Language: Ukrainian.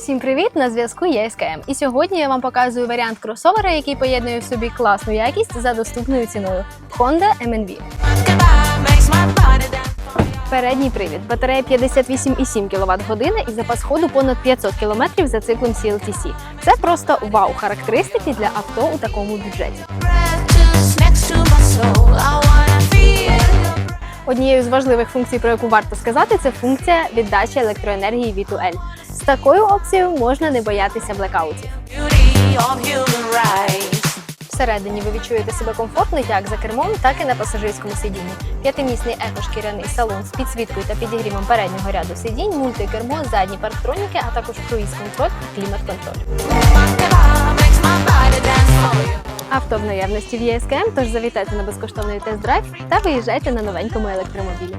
Всім привіт! На зв'язку я СКМ. І сьогодні я вам показую варіант кросовера, який поєднує в собі класну якість за доступною ціною Honda MNV. Передній привід, батарея 58,7 кВт години і запас ходу понад 500 км за циклом CLTC. Це просто вау характеристики для авто у такому бюджеті. Однією з важливих функцій, про яку варто сказати, це функція віддачі електроенергії V2L. Такою опцією можна не боятися блекаутів. Всередині ви відчуєте себе комфортно як за кермом, так і на пасажирському сидінні. П'ятимісний екошкіряний салон з підсвіткою та підігрівом переднього ряду сидінь, мультикермо, задні парктроніки, а також круїз-контроль і клімат-контроль. Авто в наявності в ЄСКМ, тож завітайте на безкоштовний тест-драйв та виїжджайте на новенькому електромобілі.